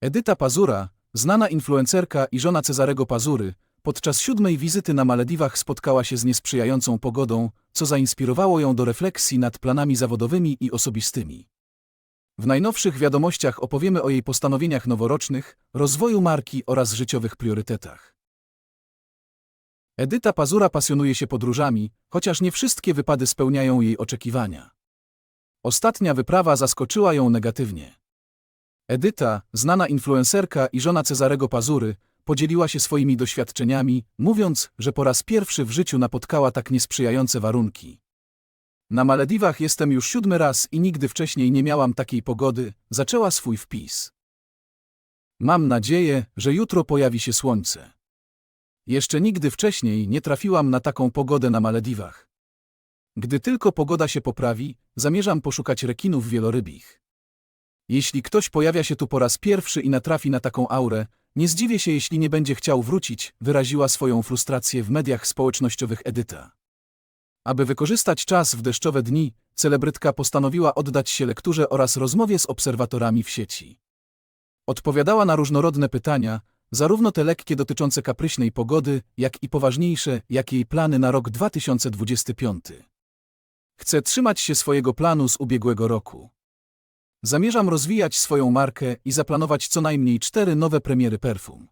Edyta Pazura, znana influencerka i żona Cezarego Pazury, podczas siódmej wizyty na Malediwach spotkała się z niesprzyjającą pogodą, co zainspirowało ją do refleksji nad planami zawodowymi i osobistymi. W najnowszych wiadomościach opowiemy o jej postanowieniach noworocznych, rozwoju marki oraz życiowych priorytetach. Edyta Pazura pasjonuje się podróżami, chociaż nie wszystkie wypady spełniają jej oczekiwania. Ostatnia wyprawa zaskoczyła ją negatywnie. Edyta, znana influencerka i żona Cezarego Pazury, podzieliła się swoimi doświadczeniami, mówiąc, że po raz pierwszy w życiu napotkała tak niesprzyjające warunki. Na Malediwach jestem już siódmy raz i nigdy wcześniej nie miałam takiej pogody, zaczęła swój wpis. Mam nadzieję, że jutro pojawi się słońce. Jeszcze nigdy wcześniej nie trafiłam na taką pogodę na Malediwach. Gdy tylko pogoda się poprawi, zamierzam poszukać rekinów wielorybich. Jeśli ktoś pojawia się tu po raz pierwszy i natrafi na taką aurę, nie zdziwię się, jeśli nie będzie chciał wrócić, wyraziła swoją frustrację w mediach społecznościowych Edyta. Aby wykorzystać czas w deszczowe dni, celebrytka postanowiła oddać się lekturze oraz rozmowie z obserwatorami w sieci. Odpowiadała na różnorodne pytania, zarówno te lekkie dotyczące kapryśnej pogody, jak i poważniejsze, jak jej plany na rok 2025. Chcę trzymać się swojego planu z ubiegłego roku. Zamierzam rozwijać swoją markę i zaplanować co najmniej cztery nowe premiery perfum.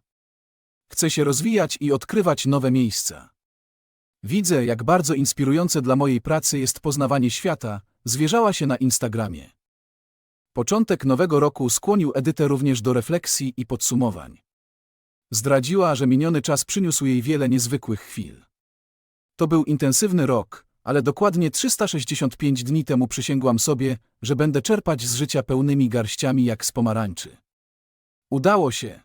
Chcę się rozwijać i odkrywać nowe miejsca. Widzę, jak bardzo inspirujące dla mojej pracy jest poznawanie świata, zwierzała się na Instagramie. Początek nowego roku skłonił Edytę również do refleksji i podsumowań. Zdradziła, że miniony czas przyniósł jej wiele niezwykłych chwil. To był intensywny rok, ale dokładnie 365 dni temu przysięgłam sobie, że będę czerpać z życia pełnymi garściami jak z pomarańczy. Udało się.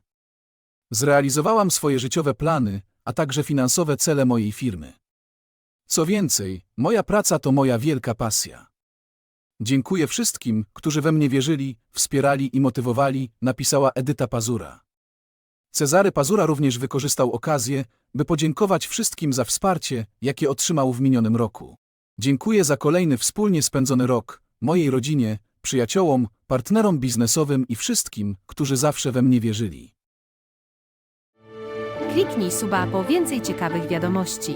Zrealizowałam swoje życiowe plany, a także finansowe cele mojej firmy. Co więcej, moja praca to moja wielka pasja. Dziękuję wszystkim, którzy we mnie wierzyli, wspierali i motywowali, napisała Edyta Pazura. Cezary Pazura również wykorzystał okazję, by podziękować wszystkim za wsparcie, jakie otrzymał w minionym roku. Dziękuję za kolejny wspólnie spędzony rok, mojej rodzinie, przyjaciołom, partnerom biznesowym i wszystkim, którzy zawsze we mnie wierzyli. Kliknij suba po więcej ciekawych wiadomości.